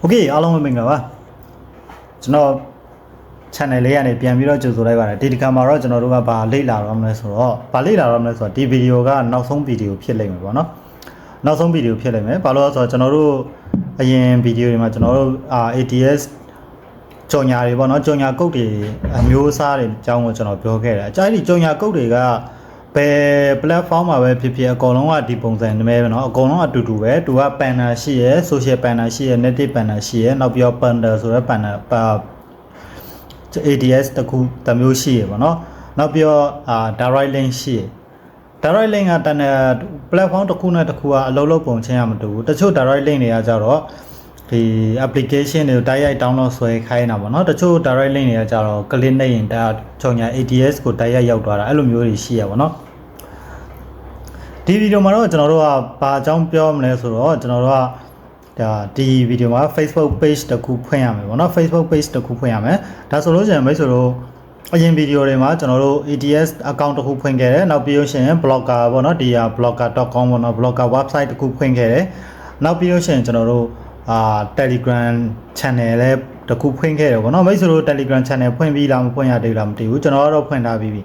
โอเคအားလုံးပဲမင်္ဂလာပါကျွန်တော် channel လေးကနေပြန်ပြီးတော့ကြိုဆိုလိုက်ပါတယ်ဒီတစ်ခါမှာတော့ကျွန်တော်တို့ကဘာလေ့လာတော့မလဲဆိုတော့ဘာလေ့လာတော့မလဲဆိုတော့ဒီဗီဒီယိုကနောက်ဆုံးဗီဒီယိုဖြစ်လိမ့်မယ်ပေါ့နော်နောက်ဆုံးဗီဒီယိုဖြစ်လိမ့်မယ်ဘာလို့လဲဆိုတော့ကျွန်တော်တို့အရင်ဗီဒီယိုတွေမှာကျွန်တော်တို့အာ ATS ကြော်ညာတွေပေါ့နော်ကြော်ညာကုတ်တွေအမျိုးအစားတွေအကြောင်းကိုကျွန်တော်ပြောခဲ့တယ်အကြိုက်ဒီကြော်ညာကုတ်တွေက ဘယ် platform မှာပဲဖြစ်ဖြစ်အကုန်လုံးကဒီပုံစံနည်းပဲเนาะအကုန်လုံးအတူတူပဲသူက banner ရှိရယ် social banner ရှိရယ် native banner ရှိရယ်နောက်ပြီးတော့ bundle ဆိုတဲ့ banner ပါ ADS တခုတစ်မျိုးရှိရယ်ပေါ့เนาะနောက်ပြီးတော့အာ direct link ရှိရယ် direct link ကတန်တဲ့ platform တစ်ခုနဲ့တစ်ခုကအလုံးလုံးပုံချင်းရမတူဘူးတချို့ direct link တွေကကြတော့ ဒီ application တွေကိုတိုက်ရိုက် download ဆွဲခိုင်းတာပေါ့နော်တချို့ direct link တွေကကြတော့ click နဲ့ရင်ဒါချုံညာ ATS ကိုတိုက်ရိုက်ရောက်သွားတာအဲ့လိုမျိုးတွေရှိရပါတော့ဒီဗီဒီယိုမှာတော့ကျွန်တော်တို့ကဘာအကြောင်းပြောမလဲဆိုတော့ကျွန်တော်တို့ကဒါဒီဗီဒီယိုမှာ Facebook page တခုဖွင့်ရမယ်ပေါ့နော် Facebook page တခုဖွင့်ရမယ်ဒါဆိုလို့ရှိရင်မိတ်ဆွေတို့အရင်ဗီဒီယိုတွေမှာကျွန်တော်တို့ ATS account တခုဖွင့်ခဲ့တယ်နောက်ပြီးလို့ရှိရင် blogger ပေါ့နော်ဒီဟာ blogger.com ပေါ့နော် blogger website တခုဖွင့်ခဲ့တယ်နောက်ပြီးလို့ရှိရင်ကျွန်တော်တို့ အာ Telegram channel လည်းတစ်ခုဖွင့်ခဲ့တယ်ပေါ့နော်မိတ်ဆွေတို့ Telegram channel ဖွင့်ပြီးလားမဖွင့်ရသေးဘူးလားမသိဘူးကျွန်တော်ကတော့ဖွင့်ထားပြီးပြီ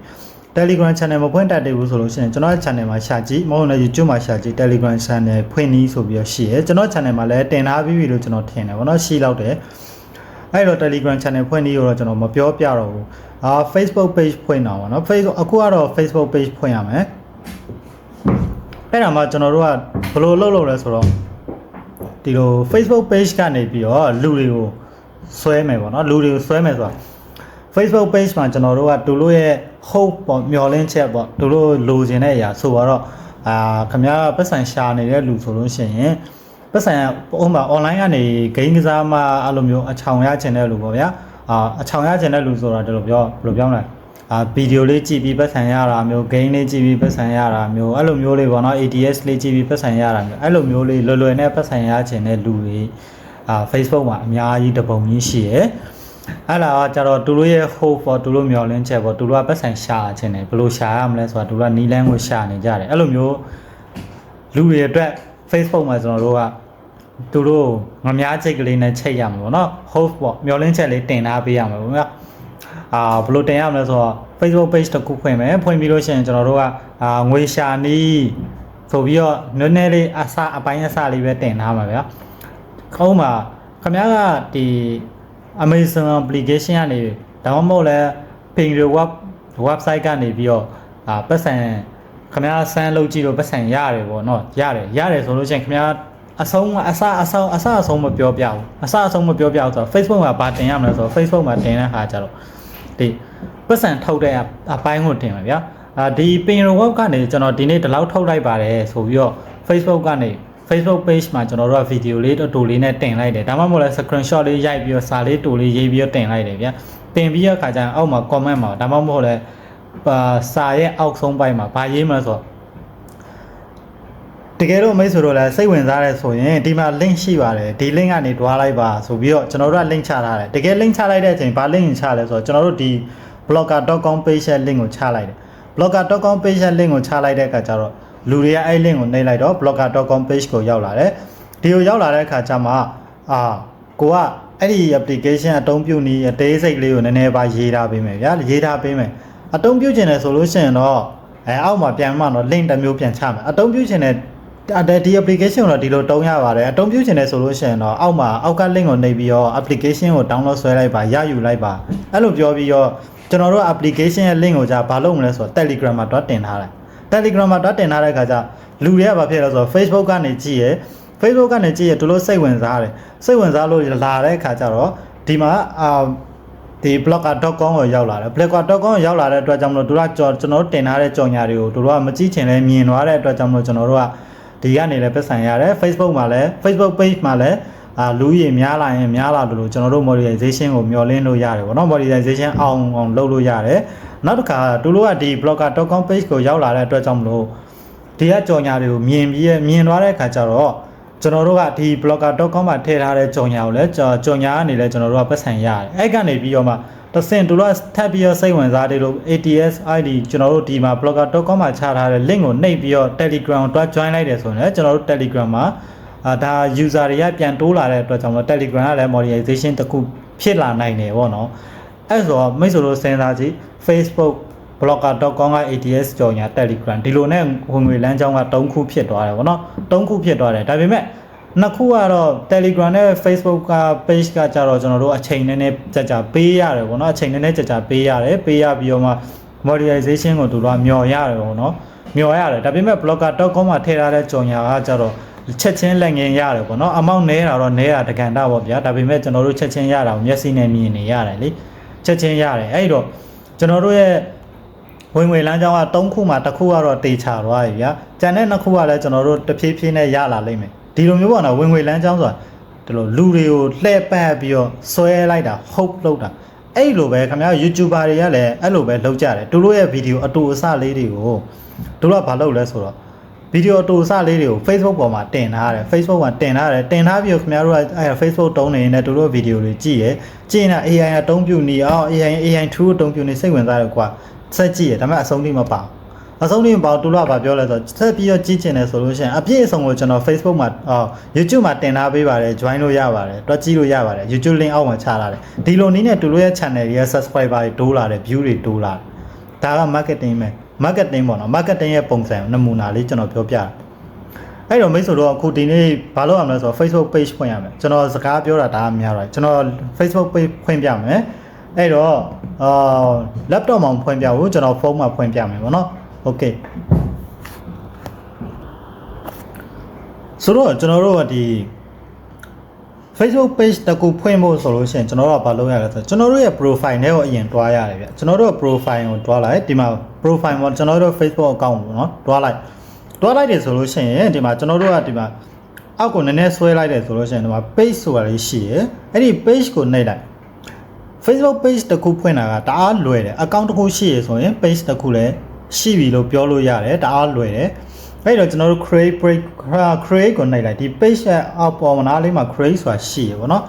Telegram channel မဖွင့်တတ်သေးဘူးဆိုလို့ရှိရင်ကျွန်တော်ရဲ့ channel မှာရှာကြည့်မဟုတ်လည်း YouTube မှာရှာကြည့် Telegram channel ဖွင့်နည်းဆိုပြီးတော့ရှိရယ်ကျွန်တော် channel မှာလည်းတင်ထားပြီးပြီလို့ကျွန်တော်ထင်တယ်ဗောနော်ရှိလောက်တယ်အဲ့တော့ Telegram channel ဖွင့်နည်းကိုတော့ကျွန်တော်မပြောပြတော့ဘူးအာ Facebook page ဖွင့်တာဗောနော် Facebook အခုကတော့ Facebook page ဖွင့်ရမယ်အဲ့ဒါမှကျွန်တော်တို့ကဘယ်လိုလုပ်လုပ်လဲဆိုတော့ ဒီလို Facebook page ကနေပြီးတော့လူတွေကိုဆွဲမယ်ဗောနော်လူတွေကိုဆွဲမယ်ဆိုတော့ Facebook page မှာကျွန်တော်တို့ကသူတို့ရဲ့ hope ပေါ့မျောလင်းချက်ပေါ့သူတို့လိုချင်တဲ့အရာဆိုတော့အာခင်ဗျားပတ်စံရှာနေတဲ့လူဆိုလို့ရှိရင်ပတ်စံဥပမာ online ကနေ game ကစားမှအဲ့လိုမျိုးအချောင်ရချင်တဲ့လူပေါ့ဗျာအာအချောင်ရချင်တဲ့လူဆိုတာဒီလိုပြောဘယ်လိုပြောမလဲ အာဗီဒီယိုလေးကြည့်ပြီးပတ်စံရတာမျိုး game လေးကြည့်ပြီးပတ်စံရတာမျိုးအဲ့လိုမျိုးလေးပေါ့နော် ATS လေးကြည့်ပြီးပတ်စံရတာမျိုးအဲ့လိုမျိုးလေးလွယ်လွယ်နဲ့ပတ်စံရချင်တဲ့လူတွေအာ Facebook မှာအများကြီးတပုံကြီးရှိရယ်အဲ့လာကကြတော့သူတို့ရဲ့ hope ပေါ့သူတို့မျှော်လင့်ချက်ပေါ့သူတို့ကပတ်စံရှာခြင်းတယ်ဘယ်လိုရှာရမလဲဆိုတာသူတို့ကနီးလန်းကိုရှာနေကြတယ်အဲ့လိုမျိုးလူတွေအတွက် Facebook မှာကျွန်တော်တို့ကသူတို့ငမားချိတ်ကလေးနဲ့ချိတ်ရမှာပေါ့နော် hope ပေါ့မျှော်လင့်ချက်လေးတင်ထားပေးရမှာပေါ့ဗျာ အာဘယ်လိုတင်ရမလဲဆိုတော့ Facebook page တစ်ခုဖွင့်မယ်ဖွင့်ပြီးလို့ရှိရင်ကျွန်တော်တို့ကအာငွေရှာနီးဆိုပြီးတော့နည်းနည်းလေးအစအပိုင်းအစလေးပဲတင်ထားမှာဗျာခေါင်းမှာခင်ဗျားကဒီ Amazon application ကနေဒါမှမဟုတ်လဲ Ping Web website ကနေပြီးတော့အာပတ်စံခင်ဗျားဆန်းလုပ်ကြည့်လို့ပတ်စံရတယ်ပေါ့နော်ရတယ်ရတယ်ဆိုလို့ရှိရင်ခင်ဗျားအဆုံးအစအဆုံးအစအဆုံးမပြောပြဘူးအစအဆုံးမပြောပြဘူးဆိုတော့ Facebook မှာဘာတင်ရမလဲဆိုတော့ Facebook မှာတင်တဲ့ဟာကြတော့ ဒီပတ်စံထုတ်တဲ့အပိုင်းကိုတင်ပါဗျာအာဒီ Ping Web ကနေကျွန်တော်ဒီနေ့ဒီလောက်ထုတ်လိုက်ပါတယ်ဆိုပြီးတော့ Facebook ကနေ Facebook page မှာကျွန်တော်တို့ကဗီဒီယိုလေးအတူလေးနဲ့တင်လိုက်တယ်ဒါမှမဟုတ်လဲ screenshot လေးရိုက်ပြီးတော့စာလေးတူလေးရေးပြီးတော့တင်လိုက်တယ်ဗျာတင်ပြီးတဲ့အခါကျရင်အောက်မှာ comment မှာဒါမှမဟုတ်လဲပါစာရဲ့အောက်ဆုံးပိုင်းမှာဗာရေးမလဲဆိုတော့ တကယ်လို့မိတ်ဆွေတို့လည်းစိတ်ဝင်စားရဲဆိုရင်ဒီမှာ link ရှိပါတယ်ဒီ link ကနေတွားလိုက်ပါဆိုပြီးတော့ကျွန်တော်တို့က link ချထားတယ်တကယ် link ချလိုက်တဲ့အချိန်ဘာ link ချလဲဆိုတော့ကျွန်တော်တို့ဒီ blogger.com page ရဲ့ link ကိုချလိုက်တယ် blogger.com page ရဲ့ link ကိုချလိုက်တဲ့အခါကျတော့လူတွေကအဲ့ link ကိုနှိပ်လိုက်တော့ blogger.com page ကိုရောက်လာတယ်ဒီကိုရောက်လာတဲ့အခါကျမှအာကိုကအဲ့ဒီ application အသုံးပြုနည်းအသေးစိတ်လေးကိုနည်းနည်းပါရေးထားပေးမယ်ဗျာရေးထားပေးမယ်အသုံးပြုခြင်းတယ်ဆိုလို့ရှိရင်တော့အဲအောက်မှာပြန်မှတော့ link တစ်မျိုးပြန်ချမယ်အသုံးပြုခြင်းတ ယ်အဲ့ဒီ application ကိုတော့ဒီလိုတုံးရပါတယ်အသုံးပြုခြင်းတယ်ဆိုလို့ရှိရင်တော့အောက်မှာအောက်က link ကိုနှိပ်ပြီးတော့ application ကို download ဆွဲလိုက်ပါရယူလိုက်ပါအဲ့လိုပြောပြီးတော့ကျွန်တော်တို့ application ရဲ့ link ကိုじゃဘာလုပ်မလဲဆိုတော့ Telegram မှာတွားတင်ထားတယ် Telegram မှာတွားတင်ထားတဲ့ခါကျလူတွေကဘာဖြစ်လဲဆိုတော့ Facebook ကနေကြည့်ရယ် Facebook ကနေကြည့်ရယ်သူတို့စိတ်ဝင်စားတယ်စိတ်ဝင်စားလို့လာတဲ့ခါကျတော့ဒီမှာအာဒီ blogger.com ကိုရောက်လာတယ် blogger.com ကိုရောက်လာတဲ့အတွက်ကြောင့်မလို့သူကကျွန်တော်တို့တင်ထားတဲ့ကြော်ညာတွေကိုသူတို့ကမကြည့်ချင်လဲမြင်သွားတဲ့အတွက်ကြောင့်မလို့ကျွန်တော်တို့က ဒီကနေလည်းပတ်စံရတယ် Facebook မှာလည်း Facebook page မှာလည်းအာလူကြီးများလာရင်များလာလို့ကျွန်တော်တို့ monetization ကိုမျှော်လင့်လို့ရတယ်ဗောနော် monetization အောင်အောင်လုပ်လို့ရတယ်နောက်တစ်ခါသူတို့ကဒီ blogger.com page ကိုရောက်လာတဲ့အတွက်ကြောင့်မလို့ဒီကကြော်ညာတွေကိုမြင်ပြီးမြင်သွားတဲ့အခါကျတော့ ကျွန်တော်တို့ကဒီ blogger.com မှာထည့်ထားတဲ့ကြော်ညာကိုလည်းကြော်ညာကနေလည်းကျွန်တော်တို့ကပတ်စံရတယ်အဲ့ကနေပြီးတော့မှတဆင်သူတို့ကထပ်ပြီးတော့စိတ်ဝင်စားတယ်လို့ ATS ID ကျွန်တော်တို့ဒီမှာ blogger.com မှာချထားတဲ့ link ကိုနှိပ်ပြီးတော့ Telegram ကိုတွား join လိုက်တယ်ဆိုရင်လည်းကျွန်တော်တို့ Telegram မှာအာဒါ user တွေကပြန်တိုးလာတဲ့အတွက်ကြောင့်မလို့ Telegram ကလည်း monetization တစ်ခုဖြစ်လာနိုင်တယ်ပေါ့နော်အဲ့ဆိုတော့မိတ်ဆွေတို့စဉ်းစားကြည့် Facebook blogger.com က ATS ကြော်ညာ Telegram ဒီလိုနဲ့ဝင်ငွေလမ်းကြောင်းက3ခုဖြစ်သွားတယ်ပေါ့နော်3ခုဖြစ်သွားတယ်ဒါပေမဲ့နှစ်ခုကတော့ Telegram နဲ့ Facebook က page ကကြတော့ကျွန်တော်တို့အချိန်နည်းနည်းကြာကြာပေးရတယ်ပေါ့နော်အချိန်နည်းနည်းကြာကြာပေးရတယ်ပေးရပြီးတော့မှ monetization ကိုတို့ကမျော်ရတယ်ပေါ့နော်မျော်ရတယ်ဒါပေမဲ့ blogger.com မှာထည့်ထားတဲ့ကြော်ညာကကြတော့ချက်ချင်းလက်ငင်းရတယ်ပေါ့နော်အမောင့်နဲတာတော့နဲတာတကန်တာပေါ့ဗျာဒါပေမဲ့ကျွန်တော်တို့ချက်ချင်းရတာကိုမျက်စိနဲ့မြင်နေရတယ်လေချက်ချင်းရတယ်အဲ့တော့ကျွန်တော်တို့ရဲ့ ဝင်ငွေလမ်းကြောင်းက၃ခုမှာတစ်ခုကတော့တေချာသွားပြီဗျာ။ကျန်တဲ့နှစ်ခုကလည်းကျွန်တော်တို့တဖြည်းဖြည်းနဲ့ရလာလိမ့်မယ်။ဒီလိုမျိုးပေါ့နော်ဝင်ငွေလမ်းကြောင်းဆိုတာဒီလိုလူတွေကိုလှည့်ပတ်ပြီးတော့ဆွဲလိုက်တာ hope လုပ်တာအဲ့လိုပဲခင်ဗျာ YouTuber တွေကလည်းအဲ့လိုပဲလုပ်ကြတယ်။သူတို့ရဲ့ဗီဒီယိုအတူအဆလေးတွေကိုသူတို့ကဘာလုပ်လဲဆိုတော့ဗီဒီယိုအတူအဆလေးတွေကို Facebook ပေါ်မှာတင်ထားတယ် Facebook မှာတင်ထားတယ်တင်ထားပြီးတော့ခင်ဗျားတို့ကအဲ့ Facebook တုံးနေနေသူတို့ဗီဒီယိုတွေကြည့်ရကြည့်ရင် AI အတုံးပြူနေအောင် AI AI 2အတုံးပြူနေစိတ်ဝင်စားတယ်ကွာ ဆက်ကြည့်ရဒါပေမဲ့အဆုံးထိမပါဘူးအဆုံးထိမပါဘူးသူတို့ကပြောလဲဆိုတော့ဆက်ပြီးတော့ကြည့်ချင်တယ်ဆိုလို့ရှိရင်အပြည့်အစုံကိုကျွန်တော် Facebook မှာအော် YouTube မှာတင်ထားပေးပါတယ် join လို့ရပါတယ်တွက်ကြည့်လို့ရပါတယ် YouTube link အောက်မှာချထားတယ်ဒီလိုနည်းနဲ့သူတို့ရဲ့ channel တွေရဲ့ subscriber တွေတိုးလာတယ် view တွေတိုးလာတယ်ဒါက marketing ပဲ marketing ပေါ့နော် marketing ရဲ့ပုံစံနမူနာလေးကျွန်တော်ပြောပြတယ်အဲ့တော့မိတ်ဆွေတို့အခုဒီနေ့ဘာလုပ်ရမလဲဆိုတော့ Facebook page ဖွင့်ရမယ်ကျွန်တော်စကားပြောတာဒါကများတော့ကျွန်တော် Facebook page ဖွင့်ပြမယ် အဲ့တော့အာ laptop မှာဖွင့်ပြဖို့ကျွန်တော်ဖုန်းမှာဖွင့်ပြမယ်ပေါ့နော် okay ဆိုတော့ကျွန်တော်တို့ကဒီ Facebook page တကူဖွင့်ဖို့ဆိုလို့ရှိရင်ကျွန်တော်တို့ကဘာလုပ်ရလဲဆိုတော့ကျွန်တော်တို့ရဲ့ profile နဲ့ကိုအရင်တွားရတယ်ဗျကျွန်တော်တို့ profile ကိုတွားလိုက်ဒီမှာ profile မှာကျွန်တော်တို့ Facebook account ပေါ့နော်တွားလိုက်တွားလိုက်တယ်ဆိုလို့ရှိရင်ဒီမှာကျွန်တော်တို့ကဒီမှာအောက်ကိုနည်းနည်းဆွဲလိုက်တယ်ဆိုလို့ရှိရင်ဒီမှာ page ဆိုတာလေးရှိရယ်အဲ့ဒီ page ကိုနှိပ်လိုက် Facebook page တစ်ခုဖွင့်တာကတအားလွယ်တယ် account တစ်ခုရှိရဆိုရင် page တစ်ခုလည်းရှိပြီလို့ပြောလို့ရတယ်တအားလွယ်တယ်အဲ့တော့ကျွန်တော်တို့ create break create ကိုနှိပ်လိုက်ဒီ page ရဲ့အောက်ပေါ်မှာလေးမှာ create ဆိုတာရှိရပေါ့နော်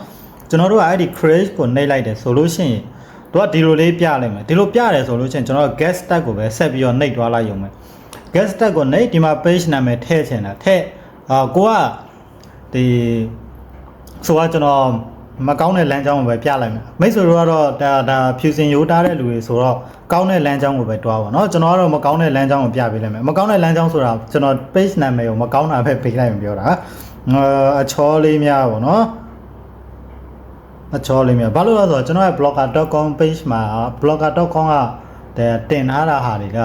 ကျွန်တော်တို့ကအဲ့ဒီ create ကိုနှိပ်လိုက်တယ်ဆိုလို့ရှိရင်သူကဒီလိုလေးပြလိုက်မယ်ဒီလိုပြတယ်ဆိုလို့ရှိရင်ကျွန်တော် guest tag ကိုပဲဆက်ပြီးတော့နှိပ်သွားလိုက်ရုံပဲ guest tag ကိုနှိပ်ဒီမှာ page နာမည်ထည့်ချင်တာထည့်အာကိုကဒီဆိုတော့ကျွန်တော် မကောင်းတဲ့လမ်းကြောင်းကိုပဲပြလိုက်မယ်မိတ်ဆွေတို့ကတော့ဒါဒါဖြူစင်ရိုးတားတဲ့လူတွေဆိုတော့ကောင်းတဲ့လမ်းကြောင်းကိုပဲတွားပါเนาะကျွန်တော်ကတော့မကောင်းတဲ့လမ်းကြောင်းကိုပြပေးလိုက်မယ်မကောင်းတဲ့လမ်းကြောင်းဆိုတာကျွန်တော် page နာမည်ကိုမကောင်းတာပဲပေးလိုက်မှပြောတာအချောလေးများပေါ့เนาะအချောလေးများဘာလို့လဲဆိုတော့ကျွန်တော်ရဲ့ blogger.com page မှာ blogger.com ကတင်ထားတာဟာတွေက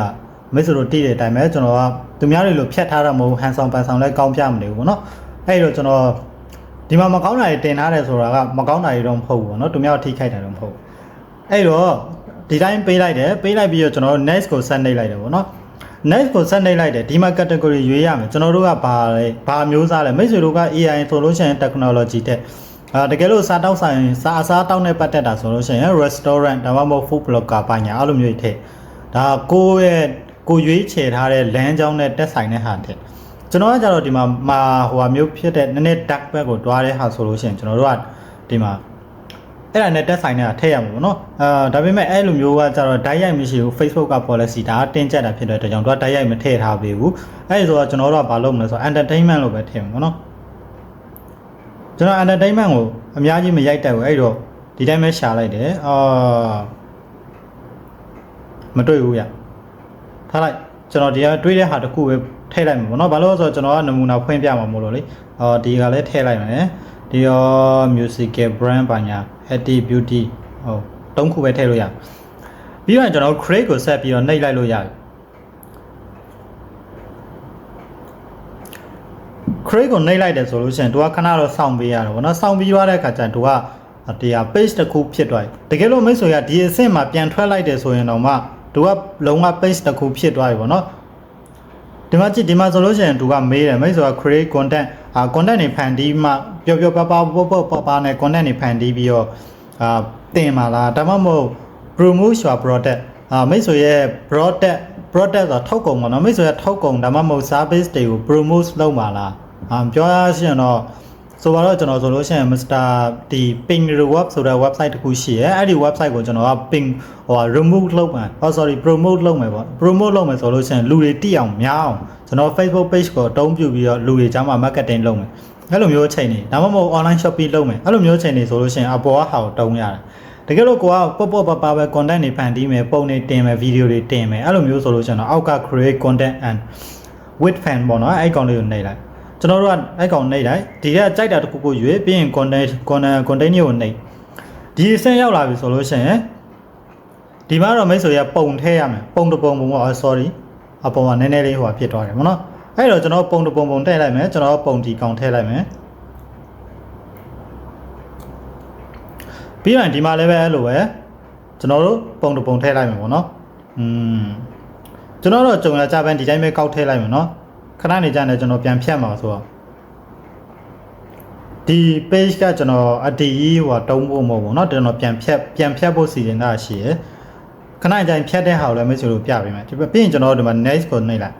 မိတ်ဆွေတို့တည်တဲ့အတိုင်းပဲကျွန်တော်ကသူများတွေလိုဖြတ်ထားတာမဟုတ်ဟန်ဆောင်ပန်ဆောင်လဲကောင်းပြမနေဘူးပေါ့เนาะအဲ့တော့ကျွန်တော် ဒီမှာမကောင်းတာတွေတင်ထားတယ်ဆိုတာကမကောင်းတာတွေတော့မဟုတ်ဘူးပေါ့နော်သူများထိခိုက်တာတော့မဟုတ်ဘူးအဲ့တော့ဒီတိုင်းပေးလိုက်တယ်ပေးလိုက်ပြီးတော့ကျွန်တော်တို့ next ကိုဆက်နှိပ်လိုက်တယ်ပေါ့နော် next ကိုဆက်နှိပ်လိုက်တယ်ဒီမှာ category ရွေးရမယ်ကျွန်တော်တို့ကဘာလဲဘာမျိုးစားလဲမိတ်ဆွေတို့က AI solution technology တဲ့အာတကယ်လို့စားတောက်ဆိုင်စားအစားတောက်နဲ့ပတ်သက်တာဆိုလို့ရှိရင် restaurant ဒါမှမဟုတ် food blogger ပါညာအဲ့လိုမျိုးတွေထည့်ဒါကိုယ့်ရဲ့ကိုရွေးချယ်ထားတဲ့လမ်းကြောင်းနဲ့တက်ဆိုင်တဲ့ဟာထည့် ကျွန်တော်ကကြတော့ဒီမှာမာဟိုဟာမျိုးဖြစ်တဲ့နည်းနည်း dark back ကိုတွားတဲ့ဟာဆိုလို့ရှိရင်ကျွန်တော်တို့ကဒီမှာအဲ့ဒါနဲ့တက်ဆိုင်နေတာထည့်ရမှာပေါ့နော်အာဒါပေမဲ့အဲ့လိုမျိုးကကြတော့ direct ရိုက်မရှိဘူး Facebook က policy ဒါကတင်းကျပ်တာဖြစ်တဲ့အတွက်ကြောင့်တို့က direct ရိုက်မထည့်ထားပေးဘူးအဲ့ဒီဆိုတော့ကျွန်တော်တို့ကဘာလုပ်မလဲဆိုတော့ entertainment လို့ပဲထည့်မှာပေါ့နော်ကျွန်တော် entertainment ကိုအများကြီးမရိုက်တတ်ဘူးအဲ့တော့ဒီတိုင်းပဲရှာလိုက်တယ်အာမတွေ့ဘူးရထားလိုက်ကျွန်တော်ဒီကတွေးတဲ့ဟာတစ်ခုပဲ ထည့်လိုက်မှာပေါ့နော်ဘာလို့လဲဆိုတော့ကျွန်တော်ကနမူနာဖွင့်ပြမှာမို့လို့လေအော်ဒီကလည်းထည့်လိုက်မယ်ဒီရော musical brand ပါညာ Happy Beauty ဟုတ်သုံးခုပဲထည့်လို့ရပြီးတော့ကျွန်တော် create ကိုဆက်ပြီးတော့နှိပ်လိုက်လို့ရတယ် create ကိုနှိပ်လိုက်တယ်ဆိုလို့ရှိရင်သူကခဏတော့စောင့်ပေးရတယ်ဗောနော်စောင့်ပြီးသွားတဲ့အခါကျရင်သူကတရား page တစ်ခုဖြစ်သွားတယ်တကယ်လို့မိတ်ဆွေကဒီအဆင့်မှာပြန်ထွက်လိုက်တယ်ဆိုရင်တော့မှသူကလုံးဝ page တစ်ခုဖြစ်သွားပြီဗောနော် ဒီမှာကြည့်ဒီမှာဆိုလို့ရှိရင်သူကမေးတယ်မိတ်ဆွေက create content အာ content တွေဖန်တီးမှပျော်ပျော်ပါပါပေါ့ပေါ့ပါပါနဲ့ content တွေဖန်တီးပြီးတော့အာတင်ပါလားဒါမှမဟုတ် promote your product အာမိတ်ဆွေရဲ့ product product ဆိုထုတ်ကုန်ပေါ့နော်မိတ်ဆွေရဲ့ထုတ်ကုန်ဒါမှမဟုတ် service တွေကို promote လုပ်ပါလားအာပြောရရှရင်တော့ ဆိုတော့ကျွန်တော်ဆိုလို့ရှိရင် Mr. ဒီ ping reward ဆိုတဲ့ website တခုရှိရဲအဲ့ဒီ website ကိုကျွန်တော်က ping ဟို remove လုပ်မှာဟော sorry promote လုပ်မယ်ပေါ့ promote လုပ်မယ်ဆိုလို့ရှိရင်လူတွေတိအောင်များအောင်ကျွန်တော် Facebook page ကိုအသုံးပြုပြီးတော့လူတွေကြားမှာ marketing လုပ်မယ်အဲ့လိုမျိုးချိန်နေဒါမှမဟုတ် online shopping လုပ်မယ်အဲ့လိုမျိုးချိန်နေဆိုလို့ရှိရင်အပေါ်ကဟာကိုတုံးရတယ်တကယ်လို့ကိုကပေါ့ပေါ့ပါပါပဲ content တွေဖန်တီးမယ်ပုံတွေတင်မယ် video တွေတင်မယ်အဲ့လိုမျိုးဆိုလို့ရှိရင်တော့အောက်က create content and with fan ပေါ့နော်အဲ့ကောင်လေးကိုနှိပ်လိုက် ကျွန်တော်တို့ကအဲ့ကောင်နှိပ်လိုက်ဒီကကြိုက်တာတစ်ခုခုရွေးပြီးရင် content content content ကိုနှိပ်ဒီအဆင့်ရောက်လာပြီဆိုလို့ရှိရင်ဒီမှာတော့မိတ်ဆွေရပုံထည့်ရမယ်ပုံတစ်ပုံပုံပေါ့ sorry အပေါ်မှာနည်းနည်းလေးဟိုဖြစ်သွားတယ်မနော်အဲ့တော့ကျွန်တော်ပုံတစ်ပုံပုံထည့်လိုက်မယ်ကျွန်တော်ပုံဒီကောင်ထည့်လိုက်မယ်ပြီးရင်ဒီမှာလည်းပဲအဲ့လိုပဲကျွန်တော်တို့ပုံတစ်ပုံထည့်လိုက်မယ်ပေါ့နော်อืมကျွန်တော်တို့ကြုံရကြပန်းဒီတိုင်းပဲကောက်ထည့်လိုက်မယ်နော် ခဏနေကြနေကျွန်တော်ပြန်ဖြတ်မှာဆိုတော့ဒီ page ကကျွန်တော်အတီကြီးဟိုတုံးဖို့မဟုတ်ဘူးเนาะကျွန်တော်ပြန်ဖြတ်ပြန်ဖြတ်ဖို့စီစဉ်တာရှိရယ်ခဏကြိုင်ဖြတ်တဲ့ဟာကိုလည်းမိတ်ဆွေတို့ပြပေးမယ်ဒီပြီးရင်ကျွန်တော်တို့ဒီမှာ next ကိုနှိပ်လိုက်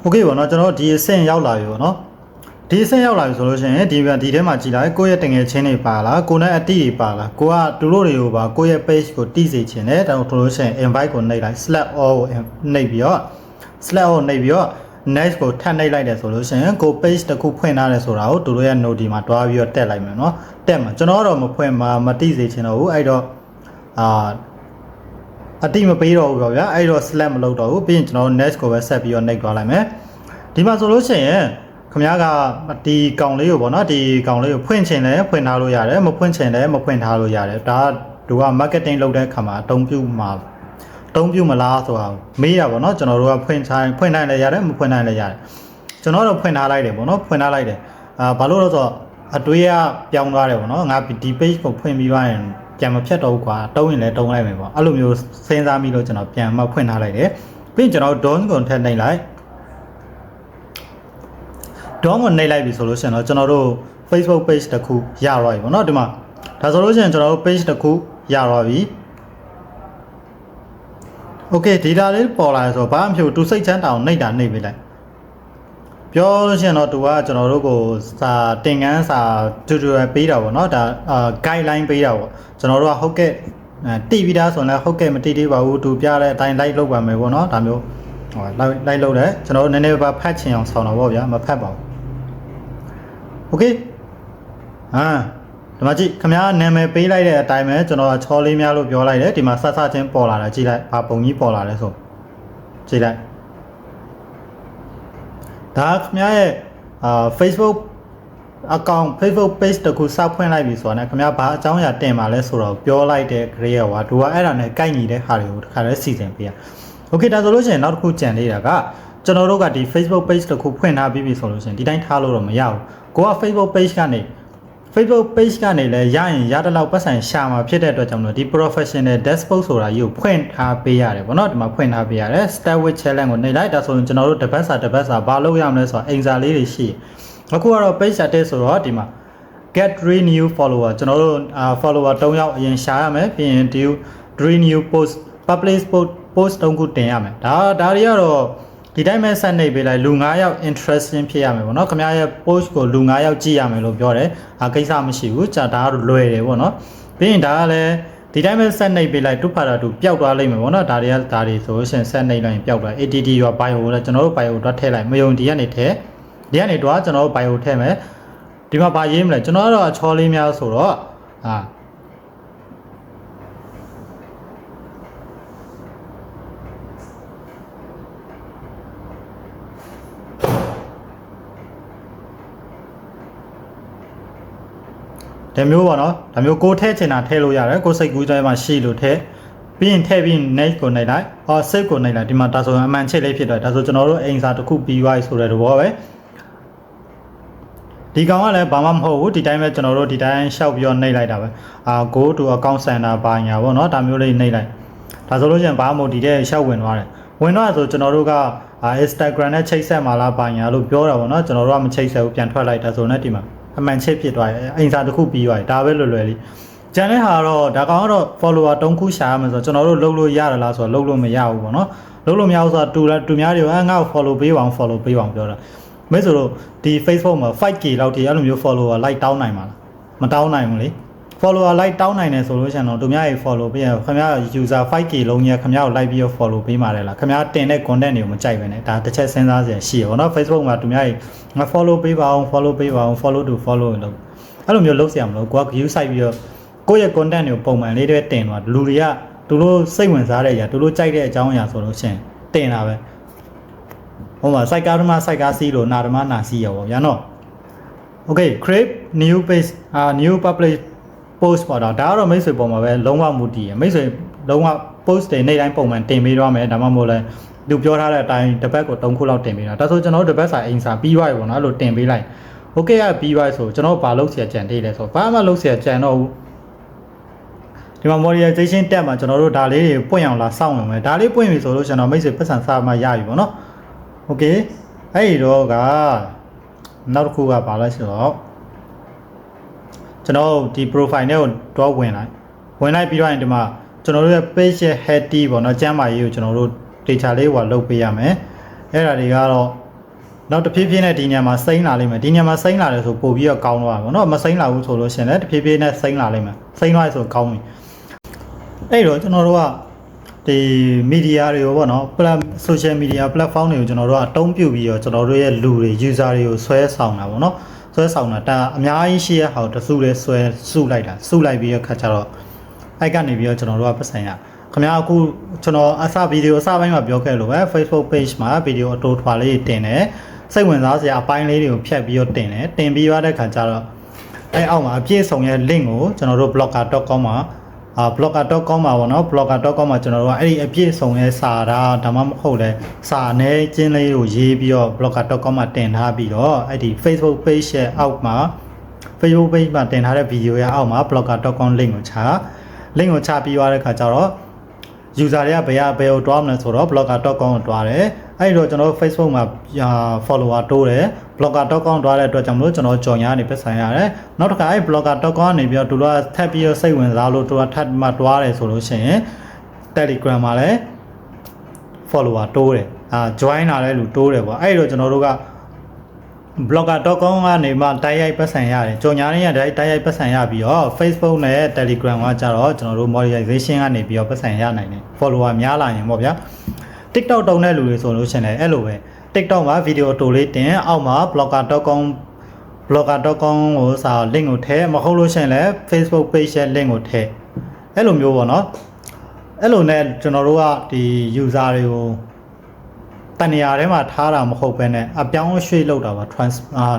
โอเคပေါ့နော်ကျွန်တော်ဒီအဆင့်ရောက်လာပြီပေါ့နော် ဒီအဆင့်ရောက်လာပြီဆိုလို့ရှိရင်ဒီဒီထဲမှာကြည်လိုက်ကိုယ့်ရဲ့တငယ်ချင်းတွေပါလားကိုယ်နဲ့အတိတွေပါလားကိုကသူတို့တွေကိုပါကိုယ့်ရဲ့ page ကိုတိစေချင်တယ်ဒါဆိုလို့ရှိရင် invite ကိုနှိပ်လိုက် slash all ကိုနှိပ်ပြီးတော့ slash all ကိုနှိပ်ပြီးတော့ next ကိုထပ်နှိပ်လိုက်တယ်ဆိုလို့ရှိရင်ကို page တစ်ခုဖွင့်ထားတယ်ဆိုတာကိုသူတို့ရဲ့ note ဒီမှာတွားပြီးတော့တက်လိုက်မယ်နော်တက်မှာကျွန်တော်တော့မဖွင့်မှာမတိစေချင်တော့ဘူးအဲ့တော့အာအတိမပေးတော့ဘူးပေါ့ဗျာအဲ့တော့ slash မလုပ်တော့ဘူးပြီးရင်ကျွန်တော် next ကိုပဲဆက်ပြီးတော့နှိပ်သွားလိုက်မယ်ဒီမှာဆိုလို့ရှိရင် ခင်ဗျားကဒီကောင်လေးကိုပေါ့နော်ဒီကောင်လေးကိုဖွင့်ချင်လဲဖွင့်ထားလို့ရတယ်မဖွင့်ချင်လဲမဖွင့်ထားလို့ရတယ်ဒါကသူက marketing လုပ်တဲ့အခါမှာအသုံးပြုမှာအသုံးပြုမလားဆိုတာမေးတာပေါ့နော်ကျွန်တော်တို့ကဖွင့်ထားဖွင့်နိုင်လဲရတယ်မဖွင့်နိုင်လဲရတယ်ကျွန်တော်တို့ဖွင့်ထားလိုက်တယ်ပေါ့နော်ဖွင့်ထားလိုက်တယ်အာဘာလို့လဲဆိုတော့အတွေးကပြောင်းသွားတယ်ပေါ့နော်ငါဒီ page ကိုဖွင့်ပြီးသွားရင်ပြန်မဖြတ်တော့ဘူးကွာတုံးရင်လည်းတုံးလိုက်မယ်ပေါ့အဲ့လိုမျိုးစဉ်းစားပြီးတော့ကျွန်တော်ပြန်မှဖွင့်ထားလိုက်တယ်ပြီးရင်ကျွန်တော် don ကိုထည့်နိုင်လိုက် ဒေါင်းကိုနှိပ်လိုက်ပြီဆိုလို့ရှိရင်တော့ကျွန်တော်တို့ Facebook page တစ်ခုရသွားပြီပေါ့နော်ဒီမှာဒါဆိုလို့ရှိရင်ကျွန်တော်တို့ page တစ်ခုရသွားပြီ Okay data လေးပေါ်လာဆိုတော့ဘာမှမဖြစ်ဘူးသူစိတ်ချမ်းတောင်နှိပ်တာနှိပ်ပေးလိုက်ပြောလို့ရှိရင်တော့သူကကျွန်တော်တို့ကိုစာတင်ကန်းစာ tutorial ပေးတာပေါ့နော်ဒါအာ guideline ပေးတာပေါ့ကျွန်တော်တို့ကဟုတ်ကဲ့အဲတိပြီးသားဆိုရင်လည်းဟုတ်ကဲ့မတိသေးပါဘူးသူပြတဲ့အတိုင်း like လုပ်ပါမယ်ပေါ့နော်ဒါမျိုးဟို like like လုပ်တယ်ကျွန်တော်တို့နည်းနည်းပါဖတ်ချင်အောင်ဆောင်းတော့ဗောဗျာမဖတ်ပါဘူး โอเคအာဒီမှာကြည့်ခမရနာမည်ပေးလိုက်တဲ့အတိုင်းပဲကျွန်တော်ကချောလေးများလို့ပြောလိုက်တယ်ဒီမှာဆဆချင်းပေါ်လာတာကြည့်လိုက်ဘာပုံကြီးပေါ်လာလဲဆိုကြည့်လိုက်ဒါခမရရဲ့အာ Facebook account Facebook page တခုစောက်ဖွင့်လိုက်ပြီဆိုတာ ਨੇ ခင်ဗျာဘာအကြောင်းအရာတင်ပါလဲဆိုတော့ပြောလိုက်တဲ့ grade ရောဟာသူကအဲ့ဒါနဲ့ကိုက်ညီတဲ့ဟာတွေကိုတခါလဲစီစဉ်ပေးရ။ Okay ဒါဆိုလို့ရှိရင်နောက်တစ်ခုကြံသေးတာကကျွန်တော်တို့ကဒီ Facebook page တခုဖွင့်ထားပြီးပြီဆိုလို့ရှိရင်ဒီတိုင်းထားလို့တော့မရဘူး ကိုက Facebook page ကနေ Facebook page ကနေလည်းရရင်ရတဲ့လောက်ပတ်စံရှာမှာဖြစ်တဲ့အတွက်ကြောင့်မလို့ဒီ professional dashboard ဆိုတာကြီးကိုဖွင့်ထားပေးရတယ်ဗောနော်ဒီမှာဖွင့်ထားပေးရတယ် start with challenge ကိုနှိပ်လိုက်ဒါဆိုရင်ကျွန်တော်တို့တစ်ပတ်စာတစ်ပတ်စာဘာလုပ်ရမလဲဆိုတော့အင်စာလေးတွေရှိအခုကတော့ page status ဆိုတော့ဒီမှာ get three new follower ကျွန်တော်တို့ follower 3ယောက်အရင်ရှာရမယ်ပြီးရင်ဒီ three new post publish post post 3ခုတင်ရမယ်ဒါဒါတွေကတော့ ဒီတိုင်းပဲဆက်နေပေးလိုက်လူ9ယောက် interesting ဖြစ်ရမယ်ပေါ့နော်ခင်ဗျားရဲ့ post ကိုလူ9ယောက်ကြည့်ရမယ်လို့ပြောတယ်အာကိစ္စမရှိဘူးကြာဒါကတော့လွယ်တယ်ပေါ့နော်ပြီးရင်ဒါကလည်းဒီတိုင်းပဲဆက်နေပေးလိုက်တူဖာတာတူပျောက်သွားလိမ့်မယ်ပေါ့နော်ဒါတွေကဒါတွေဆိုလို့ရှိရင်ဆက်နေလိုက်ရင်ပျောက်သွား ATT ရော bio လည်းကျွန်တော်တို့ bio တော့ထည့်လိုက်မယုံဒီကနေထည့်ဒီကနေတော့ကျွန်တော်တို့ bio ထည့်မယ်ဒီမှာဘာရေးမလဲကျွန်တော်ကတော့ချောလေးများဆိုတော့အာ ဒါမျိုးပေါ့နော်ဒါမျိုးကိုထဲချင်တာထဲလို့ရတယ်ကိုစိတ်ကူးထဲမှာရှိလို့ထဲပြီးရင်ထည့်ပြီး next ကိုနှိပ်လိုက်ဟော save ကိုနှိပ်လိုက်ဒီမှာဒါဆိုရင်အမှန်ချစ်လေးဖြစ်သွားဒါဆိုကျွန်တော်တို့အိမ်စာတစ်ခုပြီးသွားပြီဆိုတဲ့သဘောပဲဒီကောင်ကလည်းဘာမှမဟုတ်ဘူးဒီတိုင်းပဲကျွန်တော်တို့ဒီတိုင်းရှောက်ပြီးတော့နှိပ်လိုက်တာပဲအာ go to account center ဘာညာပေါ့နော်ဒါမျိုးလေးနှိပ်လိုက်ဒါဆိုလို့ရှိရင်ဘာမှမဟုတ်ဒီတဲ့ရှောက်ဝင်သွားတယ်ဝင်တော့ဆိုကျွန်တော်တို့ကအာ Instagram နဲ့ချိတ်ဆက်မှာလားဘာညာလို့ပြောတာပေါ့နော်ကျွန်တော်တို့ကမချိတ်ဆက်ဘူးပြန်ထွက်လိုက်ဒါဆိုတော့ဒီမှာ အမှန်ချစ်ဖြစ်သွားတယ်အိမ်စာတစ်ခုပြီးသွားတယ်ဒါပဲလွယ်လွယ်လေးကျန်တဲ့ဟာတော့ဒါကောင်ကတော့ follower 3ခုရှာရမယ်ဆိုတော့ကျွန်တော်တို့လုပ်လို့ရရလားဆိုတော့လုပ်လို့မရဘူးပေါ့နော်လုပ်လို့မရဘူးဆိုတော့တူတူများတွေကငါ့ကို follow ပေးပါအောင် follow ပေးပါအောင်ပြောတာမဲဆိုတော့ဒီ Facebook မှာ 5k လောက်ထိအဲ့လိုမျိုး follower like တောင်းနိုင်မှာလားမတောင်းနိုင်ဘူးလေ follower like တောင်းနိုင်တယ်ဆိုလို့ရှိရင်တော့သူများရေ follow ပေးရခင်ဗျား user 5k လုံးကြီးခင်ဗျားကို like ပြီးတော့ follow ပေးมาတယ်လားခင်ဗျားတင်တဲ့ content တွေကိုမကြိုက်ပဲနဲ့ဒါတစ်ချက်စဉ်းစားစရာရှိရပါတော့ Facebook မှာသူများရေငါ follow ပေးပါအောင် follow ပေးပါအောင် follow to follow လို့အဲ့လိုမျိုးလုပ်စရာမလိုကိုက view site ပြီးတော့ကိုယ့်ရဲ့ content တွေကိုပုံမှန်လေးတွေတင်တော့လူတွေကသူတို့စိတ်ဝင်စားတဲ့အရာသူတို့ကြိုက်တဲ့အကြောင်းအရာဆိုလို့ရှိရင်တင်တာပဲဟိုမှာ site ကားဓမ္မ site ကားစီးလို့နာဓမ္မနာစီးရောဗျာနော် okay create new page အာ new public post ပေါ့တော့ဒါကတော့မိတ်ဆွေပုံမှာပဲလုံးဝမူတည်ရမိတ်ဆွေလုံးဝ post တွေနေ့တိုင်းပုံမှန်တင်ပေးတော့မယ်ဒါမှမဟုတ်လဲသူပြောထားတဲ့အတိုင်းတစ်ပတ်ကို3ခုလောက်တင်ပေးတာဒါဆိုကျွန်တော်တို့တစ်ပတ်စာအိမ်စာပြီးသွားပြီပေါ့နော်အဲ့လိုတင်ပေးလိုက် okay ကပြီးသွားဆိုကျွန်တော်ဘာလုပ်เสียကြံသေးလဲဆိုဘာမှလုပ်เสียကြံတော့ဘူးဒီမှာ monetization tab မှာကျွန်တော်တို့ဒါလေးတွေပွင့်အောင်လာစောင့်ဝင်မယ်ဒါလေးပွင့်ပြီဆိုလို့ကျွန်တော်မိတ်ဆွေပတ်စံစာမှရပြီပေါ့နော် okay အဲ့ဒီတော့ကနောက်တစ်ခုကဘာလဲဆိုတော့ ကျွန်တော်ဒီ profile နဲ့ကိုတော့ဝင်လိုက်ဝင်လိုက်ပြီးတော့ဒီမှာကျွန်တော်တို့ရဲ့ page ရဲ့ heading ပေါ့နော်ကျမ်းမာရေးကိုကျွန်တော်တို့ data လေးဟိုလောက်ပေးရမယ်အဲ့ဒါတွေကတော့နောက်တစ်ဖြည်းဖြည်းနဲ့ဒီညမှာစိမ့်လာလိမ့်မယ်ဒီညမှာစိမ့်လာတယ်ဆိုပို့ပြီးတော့ကောင်းသွားမှာပေါ့နော်မစိမ့်လာဘူးဆိုလို့ရှင်လည်းတစ်ဖြည်းဖြည်းနဲ့စိမ့်လာလိမ့်မယ်စိမ့်သွားရဆိုကောင်းပြီအဲ့တော့ကျွန်တော်တို့ကဒီမီဒီယာတွေရောပေါ့နော် plus social media platform တွေကိုကျွန်တော်တို့ကအတုံးပြုပြီးတော့ကျွန်တော်တို့ရဲ့လူတွေ user တွေကိုဆွဲဆောင်တာပေါ့နော် ဆွဲဆောင်တာဒါအများကြီးရှိရဲ့ဟာကိုတစုလေးဆွဲစုလိုက်တာစုလိုက်ပြီးတော့ခါကျတော့အဲ့ကနေပြီးတော့ကျွန်တော်တို့ကပတ်ဆိုင်ရခင်ဗျားအခုကျွန်တော်အစဗီဒီယိုအစပိုင်းမှာပြောခဲ့လို့ပဲ Facebook page မှာဗီဒီယိုအတိုးထွာလေးတင်တယ်စိတ်ဝင်စားစရာအပိုင်းလေးတွေကိုဖြတ်ပြီးတော့တင်တယ်တင်ပြီးရတဲ့ခါကျတော့အဲ့အောက်မှာအပြည့်စုံရဲ့ link ကိုကျွန်တော်တို့ blogger.com မှာအာ blogger.com မှာပေါ့နော် blogger.com မှာကျွန်တော်တို့ကအဲ့ဒီအပြည့်စုံရဲ့စာတာဒါမှမဟုတ်လဲစာနဲ့ကျင်းလေးကိုရေးပြီးတော့ blogger.com မှာတင်ထားပြီးတော့အဲ့ဒီ Facebook page ရဲ့အောက်မှာ Facebook page မှာတင်ထားတဲ့ဗီဒီယိုရဲ့အောက်မှာ blogger.com link ကိုချ link ကိုချပြီးသွားတဲ့ခါကျတော့ user တွေကဘယ်ရဘယ်ကိုတွားမလဲဆိုတော့ blogger.com ကိုတွားတယ်အဲ့ဒီတော့ကျွန်တော်တို့ Facebook မှာ follower တိုးတယ် blogger.com တွားတဲ့အတွက်ကြောင့်မလို့ကျွန်တော်ကြော်ညာနေပတ်ဆိုင်ရတယ်နောက်တစ်ခါအဲ့ blogger.com ကနေပြီးတော့သူတို့ကထပ်ပြီးတော့စိတ်ဝင်စားလို့သူကထပ်မှတွားတယ်ဆိုလို့ရှိရင် Telegram မှာလည်း follower တိုးတယ်အာ join လာတဲ့လူတိုးတယ်ပေါ့အဲ့ဒီတော့ကျွန်တော်တို့က blogger.com ကနေမှတိုက်ရိုက်ပတ်စံရတယ်ကြော်ညာနေရတိုက်တိုက်ရိုက်ပတ်စံရပြီးတော့ Facebook နဲ့ Telegram ကကြတော့ကျွန်တော်တို့ monetization ကနေပြီးတော့ပတ်စံရနိုင်တယ် follower များလာရင်ပေါ့ဗျာ TikTok တုံးတဲ့လူတွေဆိုလို့ရှိရင်လည်းအဲ့လိုပဲ TikTok မှာဗီဒီယိုတိုလေးတင်အောက်မှာ blogger.com blogger.com ကိုစာ link ကိုထည့်မဟုတ်လို့ရှိရင်လည်း Facebook page ရဲ့ link ကိုထည့်အဲ့လိုမျိုးပေါ့နော်အဲ့လိုနဲ့ကျွန်တော်တို့ကဒီ user တွေကိုတန်နေရာထဲမှာထားတာမဟုတ်ဘဲနဲ့အပြောင်းအရွှေ့လုပ်တာပါ trans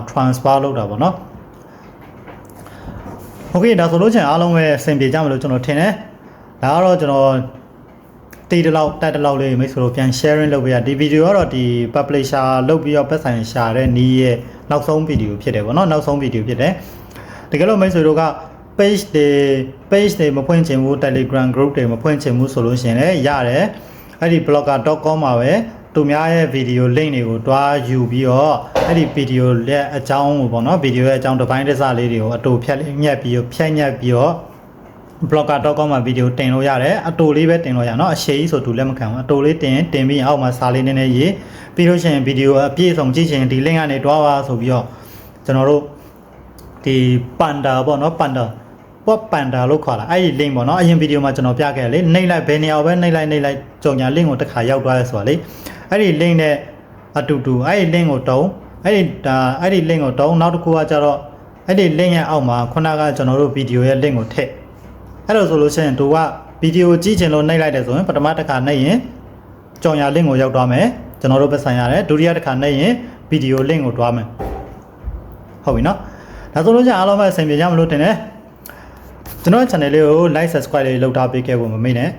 transfer လုပ်တာပေါ့နော်โอเคဒါဆိုလို့ချင်းအားလုံးပဲအဆင်ပြေကြမလို့ကျွန်တော်ထင်တယ်ဒါကတော့ကျွန်တော် တီးတလောက်တက်တလောက်လေးမိတ်ဆွေတို့ပြန် sharing လုပ်ပေးရဒီဗီဒီယိုကတော့ဒီ publisher လုပ်ပြီးတော့ပတ်ဆိုင်ရှာတဲ့နီးရဲ့နောက်ဆုံးဗီဒီယိုဖြစ်တယ်ပေါ့နော်နောက်ဆုံးဗီဒီယိုဖြစ်တယ်တကယ်လို့မိတ်ဆွေတို့က page တွေ page တွေမဖွင့်ချင်ဘူး Telegram group တွေမဖွင့်ချင်ဘူးဆိုလို့ရှိရင်လည်းရတယ်အဲ့ဒီ blogger.com မှာပဲသူများရဲ့ဗီဒီယို link တွေကိုတွားယူပြီးတော့အဲ့ဒီဗီဒီယိုရဲ့အကြောင်းကိုပေါ့နော်ဗီဒီယိုရဲ့အကြောင်းတစ်ပိုင်းတစ်စလေးတွေကိုအတူဖြတ်ညက်ပြီးတော့ဖြတ်ညက်ပြီးတော့ blogger.com မှာဗီဒီယိုတင်လို့ရတယ်အတူလေးပဲတင်လို့ရနော်အရှိကြီးဆိုသူလက်မခံဘူးအတူလေးတင်တင်ပြီးအောက်မှာစာလေးနည်းနည်းရေးပြီးလို့ရှိရင်ဗီဒီယိုအပြည့်စုံကြည့်ချင်ဒီ link ကနေတွားပါဆိုပြီးတော့ကျွန်တော်တို့ဒီပန်ဒါပေါ့နော်ပန်ဒါပေါ့ပန်ဒါလို့ခေါ်လာအဲ့ဒီ link ပေါ့နော်အရင်ဗီဒီယိုမှာကျွန်တော်ပြခဲ့လေနှိပ်လိုက်ဘယ်နေရာပဲနှိပ်လိုက်နှိပ်လိုက်ကြော်ညာ link ကိုတစ်ခါရောက်သွားရဲဆိုတာလေအဲ့ဒီ link နဲ့အတူတူအဲ့ဒီ link ကိုတုံးအဲ့ဒီဒါအဲ့ဒီ link ကိုတုံးနောက်တစ်ခုကကျတော့အဲ့ဒီ link ရဲ့အောက်မှာခုနကကျွန်တော်တို့ဗီဒီယိုရဲ့ link ကိုထည့် အဲ့လိုဆိုလို့ရှိရင်သူကဗီဒီယိုကြည့်ချင်လို့နှိပ်လိုက်တယ်ဆိုရင်ပထမတစ်ခါနှိပ်ရင်ကြော်ညာ link ကိုရောက်သွားမယ်ကျွန်တော်တို့ပတ်ဆိုင်ရတယ်ဒုတိယတစ်ခါနှိပ်ရင်ဗီဒီယို link ကိုတွားမယ်ဟုတ်ပြီနော်ဒါဆိုလို့ရှိရင်အားလုံးပဲအဆင်ပြေကြမလို့တင်တယ်ကျွန်တော် channel လေးကို like subscribe လေးလုပ်ထားပေးခဲ့ဖို့မမေ့နဲ့